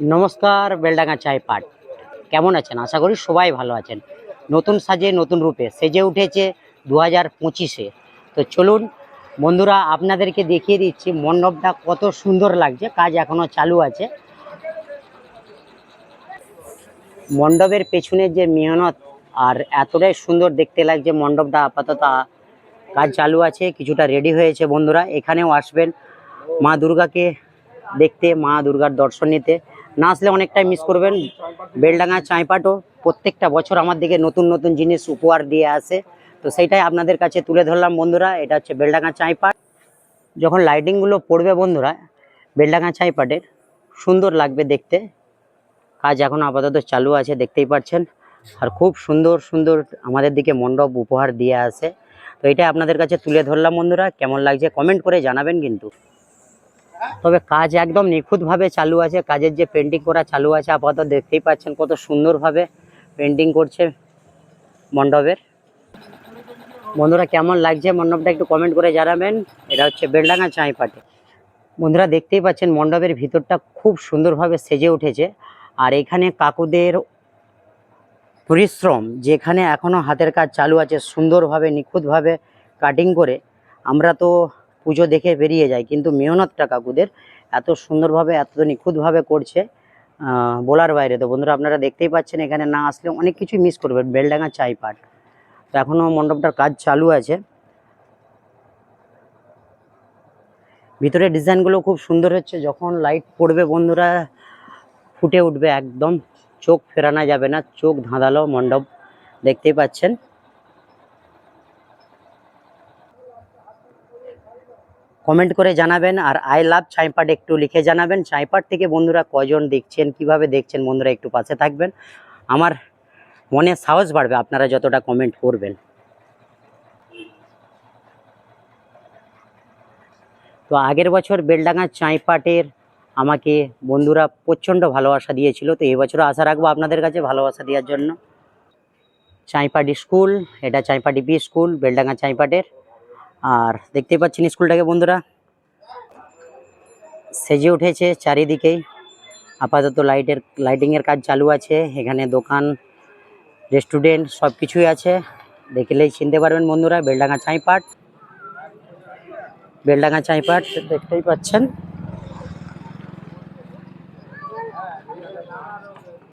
নমস্কার, বেলডাঙ্গা চায় পাট। কেমন আছেন? আশা করি সবাই ভালো আছেন। নতুন সাজে, নতুন রূপে সেজে উঠেছে দু হাজার পঁচিশে। তো চলুন, বন্ধুরা, আপনাদেরকে দেখিয়ে দিচ্ছি মণ্ডপটা কত সুন্দর লাগছে, কাজ এখনও চালু আছে। মণ্ডপের পেছনের যে মেহনত, আর এতটাই সুন্দর দেখতে লাগছে মণ্ডপটা, আপাতত কাজ চালু আছে, কিছুটা রেডি হয়েছে বন্ধুরা। এখানেও আসবেন মা দুর্গাকে দেখতে, মা দুর্গার দর্শন নিতে। না আসলে অনেকটাই মিস করবেন। বেলডাঙ্গা চাঁইপাটও প্রত্যেকটা বছর আমার দিকে নতুন নতুন জিনিস উপহার দিয়ে আসে। তো সেইটাই আপনাদের কাছে তুলে ধরলাম বন্ধুরা, এটা হচ্ছে বেলডাঙ্গা চাঁইপাট। যখন লাইটিংগুলো পড়বে বন্ধুরা, বেলডাঙ্গা চাঁইপাটের, সুন্দর লাগবে দেখতে। কাজ এখন আপাতত চালু আছে, দেখতেই পাচ্ছেন। আর খুব সুন্দর সুন্দর আমাদের দিকে মণ্ডপ উপহার দিয়ে আসে। তো এটা আপনাদের কাছে তুলে ধরলাম বন্ধুরা, কেমন লাগছে কমেন্ট করে জানাবেন কিন্তু। তবে কাজ একদম নিখুঁতভাবে চালু আছে, কাজের যে পেন্টিং করা চালু আছে, আপাতত দেখতেই পাচ্ছেন কত সুন্দরভাবে পেন্টিং করছে মণ্ডপের। বন্ধুরা কেমন লাগছে মণ্ডপটা একটু কমেন্ট করে জানাবেন। এটা হচ্ছে বেলডাঙ্গা চাঁইপাটে। বন্ধুরা দেখতেই পাচ্ছেন মণ্ডপের ভিতরটা খুব সুন্দরভাবে সেজে উঠেছে। আর এখানে কাকুদের পরিশ্রম, যেখানে এখনও হাতের কাজ চালু আছে, সুন্দরভাবে, নিখুঁতভাবে কাটিং করে, আমরা তো পুজো দেখে বেরিয়ে যায়। কিন্তু মেহনতটা কাকুদের এত সুন্দরভাবে এত নিখুঁতভাবে করছে বলার বাইরে। তো বন্ধুরা, আপনারা দেখতেই পাচ্ছেন, এখানে না আসলে অনেক কিছু মিস করবেন বেলডাঙ্গা চাই পাট। তো এখনও মণ্ডপটার কাজ চালু আছে। ভিতরে ডিজাইনগুলো খুব সুন্দর হচ্ছে। যখন লাইট পড়বে বন্ধুরা, ফুটে উঠবে একদম। চোখ ফেরানো যাবে না, চোখ ধাঁধালো মণ্ডপ। দেখতেই পাচ্ছেন। কমেন্ট করে জানাবেন আর আই লাভ চাইপাট একটু লিখে জানাবেন। চাইপাট থেকে বন্ধুরা কজন দেখছেন, কীভাবে দেখছেন বন্ধুরা একটু পাশে থাকবেন। আমার মনে সাহস বাড়বে আপনারা যতটা কমেন্ট করবেন। তো আগের বছর বেলডাঙ্গা চাইপাটের আমাকে বন্ধুরা প্রচণ্ড ভালোবাসা দিয়েছিল, তো এবছরও আশা রাখব আপনাদের কাছে ভালোবাসা দেওয়ার জন্য। চাইপাটি স্কুল, এটা চাইপাটি বি স্কুল, বেলডাঙ্গা চাইপাটের আর দেখতে পাচ্ছেন স্কুলটাকে বন্ধুরা। সেজে উঠেছে চারিদিকেই। আপাতত লাইটের, লাইটিংয়ের কাজ চালু আছে। এখানে দোকান, রেস্টুরেন্ট সব কিছুই আছে। দেখলেই চিনতে পারবেন বন্ধুরা, বেলডাঙ্গা চাইপাট বেলডাঙ্গা চাইপাট দেখতেই পাচ্ছেন।